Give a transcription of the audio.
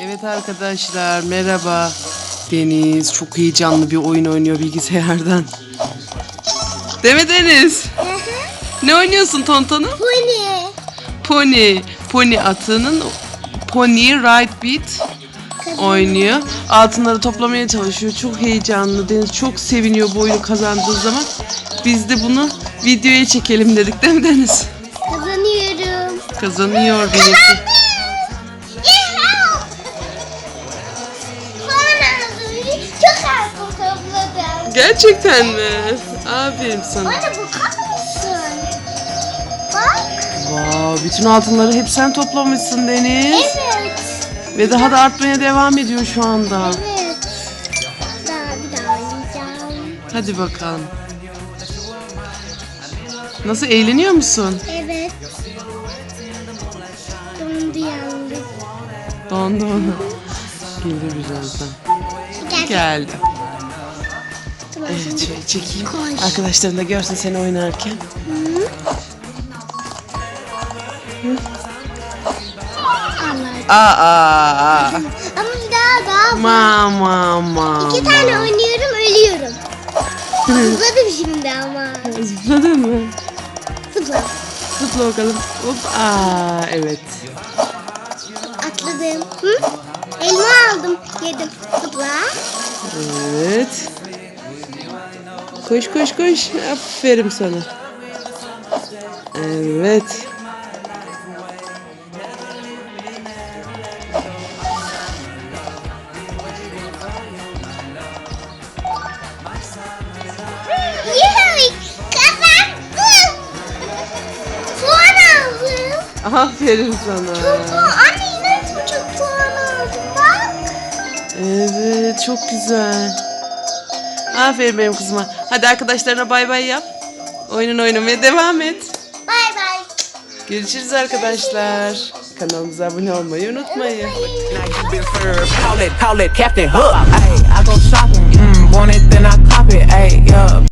Evet arkadaşlar merhaba. Deniz çok heyecanlı bir oyun oynuyor bilgisayardan. Değil mi Deniz? Ne oynuyorsun Tonton'um? Bu ne? Pony. Pony atının Pony Ride Beat oynuyor. Altınları toplamaya çalışıyor. Çok heyecanlı. Deniz çok seviniyor bu oyunu kazandığı zaman. Biz de bunu videoya çekelim dedik değil mi Deniz? Kazanıyorum. Kazanıyor birisi. Gerçekten mi? Aferin sana. Bana bakar mısın? Bak. Wow, bütün altınları hep sen toplamışsın Deniz. Evet. Ve daha da artmaya devam ediyor şu anda. Evet. Daha bir daha oynayacağım. Hadi bakalım. Nasıl eğleniyor musun? Evet. Dondu yandı. Dondu mu? Gelir birazdan. Gel. Geldi. Tamam, Evet şöyle çekeyim. Koş. Arkadaşların da görsün seni oynarken. anladım. Aa, aa, aa. Ama daha daha. Mama mama. İki tane oynuyorum ölüyorum. Zıpladım şimdi ama. Zıpladın mı? Zıpladım. Zıpla bakalım. Hop. Aa, evet. Atladım. Hı? Elma aldım. Yedim. Zıpla. Evet. Koş koş koş. Aferin sana. Evet. Aferin sana. Puan. Anne yine aldım. Bak. Evet çok güzel. Aferin benim kızıma. Hadi arkadaşlarına bay bay yap. Oyunun oynamaya devam et. Bay bay. Görüşürüz arkadaşlar. Kanalımıza abone olmayı unutmayın. Captain Hook. Hey, I go shopping. Mm, want it, then I cop it. Hey, yeah.